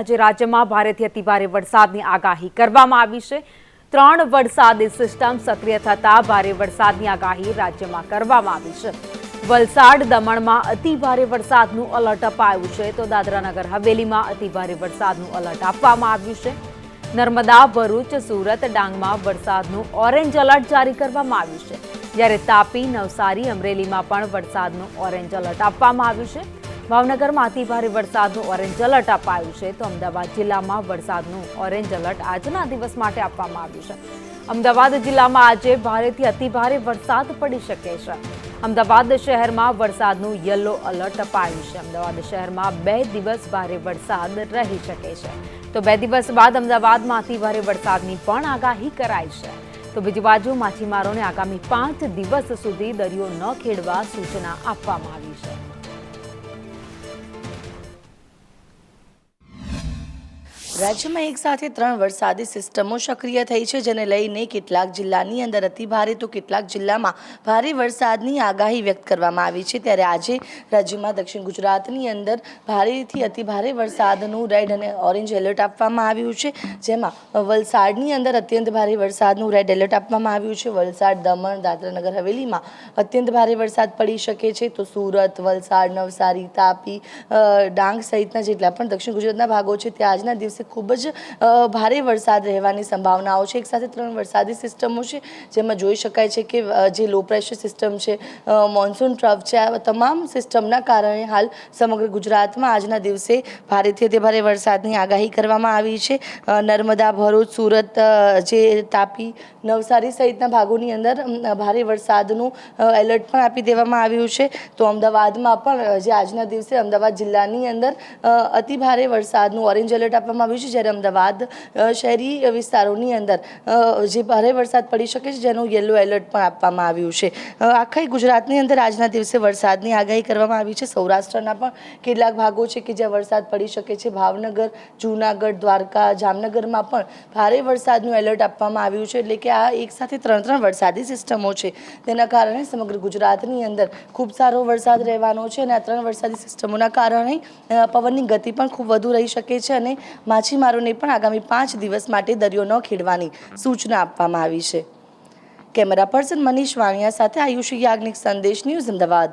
આજે રાજ્યમાં ભારેથી અતિભારે વરસાદની આગાહી કરવામાં આવી છે. ત્રણ વરસાદી સિસ્ટમ સક્રિય થતા ભારે વરસાદની આગાહી રાજ્યમાં કરવામાં આવી છે. વલસાડ દમણમાં અતિભારે વરસાદનું અલર્ટ અપાયું છે તો દાદરાનગર હવેલીમાં અતિભારે વરસાદનું અલર્ટ આપવામાં આવ્યું છે. નર્મદા, ભરૂચ, સુરત, ડાંગમાં વરસાદનું ઓરેન્જ અલર્ટ જારી કરવામાં આવ્યું છે. જ્યારે તાપી, નવસારી, અમરેલીમાં પણ વરસાદનું ઓરેન્જ અલર્ટ આપવામાં આવ્યું છે. ભાવનગરમાં અતિભારે વરસાદનું ઓરેન્જ એલર્ટ અપાયું છે. તો અમદાવાદ જિલ્લામાં વરસાદનું ઓરેન્જ એલર્ટ આજના દિવસ માટે આપવામાં આવ્યું છે. અમદાવાદ જિલ્લામાં આજે ભારેથી અતિભારે વરસાદ પડી શકે છે. અમદાવાદ શહેરમાં વરસાદનું યલો એલર્ટ અપાયું છે. અમદાવાદ શહેરમાં બે દિવસ ભારે વરસાદ રહી શકે છે. તો બે દિવસ બાદ અમદાવાદમાં અતિભારે વરસાદની પણ આગાહી કરાઈ છે. તો બીજી બાજુ માછીમારોને આગામી પાંચ દિવસ સુધી દરિયો ન ખેડવા સૂચના આપવામાં આવી છે. રાજ્યમાં એક સાથે ત્રણ વરસાદી સિસ્ટમો સક્રિય થઈ છે, જેને લઈને કેટલાક જિલ્લાની અંદર અતિભારે તો કેટલાક જિલ્લામાં ભારે વરસાદની આગાહી વ્યક્ત કરવામાં આવી છે. ત્યારે આજે રાજ્યમાં દક્ષિણ ગુજરાતની અંદર ભારેથી અતિભારે વરસાદનું રેડ અને ઓરેન્જ એલર્ટ આપવામાં આવ્યું છે. જેમાં વલસાડની અંદર અત્યંત ભારે વરસાદનું રેડ એલર્ટ આપવામાં આવ્યું છે. વલસાડ, દમણ, દાદરાનગર, હવેલીમાં અત્યંત ભારે વરસાદ પડી શકે છે. તો સુરત, વલસાડ, નવસારી, તાપી ડાંગ સહિતના જેટલા પણ દક્ષિણ ગુજરાતના ભાગો છે ત્યાં આજના દિવસે ખૂબ જ ભારે વરસાદ રહેવાની સંભાવનાઓ છે. એકસાથે ત્રણ વરસાદી સિસ્ટમો છે, જેમાં જોઈ શકાય છે કે જે લો પ્રેશર સિસ્ટમ છે મોન્સૂન ટ્રફ છે, આ તમામ સિસ્ટમના કારણે હાલ સમગ્ર ગુજરાતમાં આજના દિવસે ભારેથી અતિ ભારે વરસાદની આગાહી કરવામાં આવી છે. નર્મદા, ભરૂચ, સુરત જે તાપી, નવસારી સહિતના ભાગોની અંદર ભારે વરસાદનું એલર્ટ પણ આપી દેવામાં આવ્યું છે. તો અમદાવાદમાં પણ જે આજના દિવસે અમદાવાદ જિલ્લાની અંદર અતિ ભારે વરસાદનું ઓરેન્જ એલર્ટ આપવામાં આવ્યું છે જ્યારે અમદાવાદ શહેરી વિસ્તારોની અંદર જે ભારે વરસાદ પડી શકે છે, જેનું યલો એલર્ટ પણ આપવામાં આવ્યું છે. આખા ગુજરાતની અંદર આજના દિવસે વરસાદની આગાહી કરવામાં આવી છે. સૌરાષ્ટ્રના પણ કેટલાક ભાગો છે કે જ્યાં વરસાદ પડી શકે છે. ભાવનગર, જૂનાગઢ, દ્વારકા, જામનગરમાં પણ ભારે વરસાદનું એલર્ટ આપવામાં આવ્યું છે. એટલે કે આ એક સાથે ત્રણ ત્રણ વરસાદી સિસ્ટમો છે. તેના કારણે સમગ્ર ગુજરાતની અંદર ખૂબ સારો વરસાદ રહેવાનો છે અને આ ત્રણ વરસાદી સિસ્ટમોના કારણે પવનની ગતિ પણ ખૂબ વધુ રહી શકે છે અને માછીમારોને પણ આગામી પાંચ દિવસ માટે દરિયો ન ખેડવાની સૂચના આપવામાં આવી છે. કેમેરા પર્સન મનીષ વાણિયા સાથે આયુષ યાજ્ઞિક સંદેશ ન્યૂઝ અમદાવાદ.